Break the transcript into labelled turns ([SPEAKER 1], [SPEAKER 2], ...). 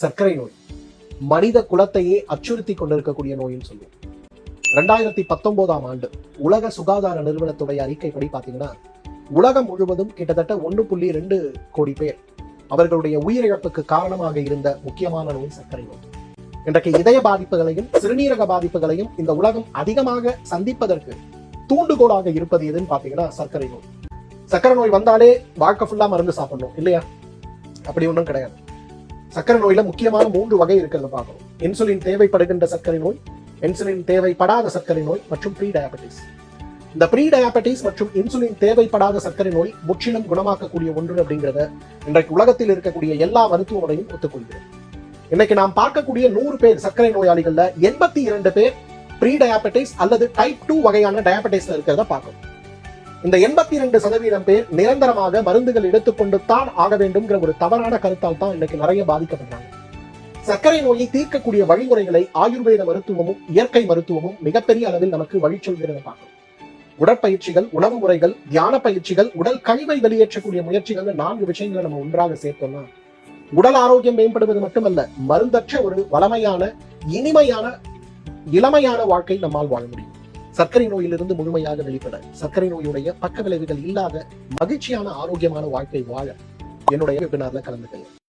[SPEAKER 1] சர்க்கரை நோய். மனித குலத்தையே அச்சுறுத்தி கொண்டிருக்கக்கூடிய நோயின்னு சொல்லுவோம். ரெண்டாயிரத்தி பத்தொன்பதாம் ஆண்டு உலக சுகாதார நிறுவனத்துடைய அறிக்கைப்படி பாத்தீங்கன்னா உலகம் முழுவதும் கிட்டத்தட்ட ஒன்று புள்ளி ரெண்டு கோடி பேர் அவர்களுடைய உயிரிழப்புக்கு காரணமாக இருந்த முக்கியமான நோய் சர்க்கரை நோய். இன்றைக்கு இதய பாதிப்புகளையும் சிறுநீரக பாதிப்புகளையும் இந்த உலகம் அதிகமாக சந்திப்பதற்கு தூண்டுகோலாக இருப்பது எதுன்னு பார்த்தீங்கன்னா சர்க்கரை நோய். சர்க்கரை நோய் வந்தாலே வாழ்க்கை ஃபுல்லா மருந்து சாப்பிடணும் இல்லையா? அப்படி ஒன்றும் கிடையாது. சர்க்கரை நோயில முக்கியமான மூன்று வகை இருக்கிறத பார்க்கணும். இன்சுலின் தேவைப்படுகின்ற சர்க்கரை நோய் இன்சுலின் தேவைப்படாத சர்க்கரை நோய் மற்றும் ப்ரீ டயபெட்டிஸ் இந்த ப்ரீ டயபெட்டிஸ் மற்றும் இன்சுலின் தேவைப்படாத சர்க்கரை நோய் முற்றிலும் குணமாக்கக்கூடிய ஒன்று அப்படிங்கிறத இன்றைக்கு உலகத்தில் இருக்கக்கூடிய எல்லா மருத்துவமனையும் ஒத்துக்கொள்கிறது இன்னைக்கு நாம் பார்க்கக்கூடிய நூறு பேர் சர்க்கரை நோயாளிகள்ல எண்பத்தி இரண்டு பேர் ப்ரீ டயபெட்டிஸ் அல்லது டைப் டூ வகையான டயாபெட்டிஸ்ல இருக்கிறத பார்க்கணும். இந்த எண்பத்தி ரெண்டு சதவீதம் பேர் நிரந்தரமாக மருந்துகள் எடுத்துக்கொண்டு தான் ஆக வேண்டும்ங்கிற ஒரு தவறான கருத்தால் தான் இன்னைக்கு நிறைய பாதிக்கப்படுறாங்க. சர்க்கரை நோயை தீர்க்கக்கூடிய வழிமுறைகளை ஆயுர்வேத மருத்துவமும் இயற்கை மருத்துவமும் மிகப்பெரிய அளவில் நமக்கு வழி சொல்கிறத பார்க்கணும் உடற்பயிற்சிகள் உணவு முறைகள் தியான பயிற்சிகள் உடல் கழிவை வெளியேற்றக்கூடிய முயற்சிகள் நான்கு விஷயங்களை நம்ம ஒன்றாக சேர்த்தோம்னா உடல் ஆரோக்கியம் மேம்படுவது மட்டுமல்ல மருந்தற்ற ஒரு வளமையான இனிமையான இளமையான வாழ்க்கை நம்மால் வாழ முடியும். சர்க்கரை நோயிலிருந்து முழுமையாக வெளிப்பட. சர்க்கரை நோயுடைய பக்க விளைவுகள் இல்லாத மகிழ்ச்சியான ஆரோக்கியமான வாழ்க்கை வாழ என்னுடைய வெபினார்ல கலந்துக்கங்க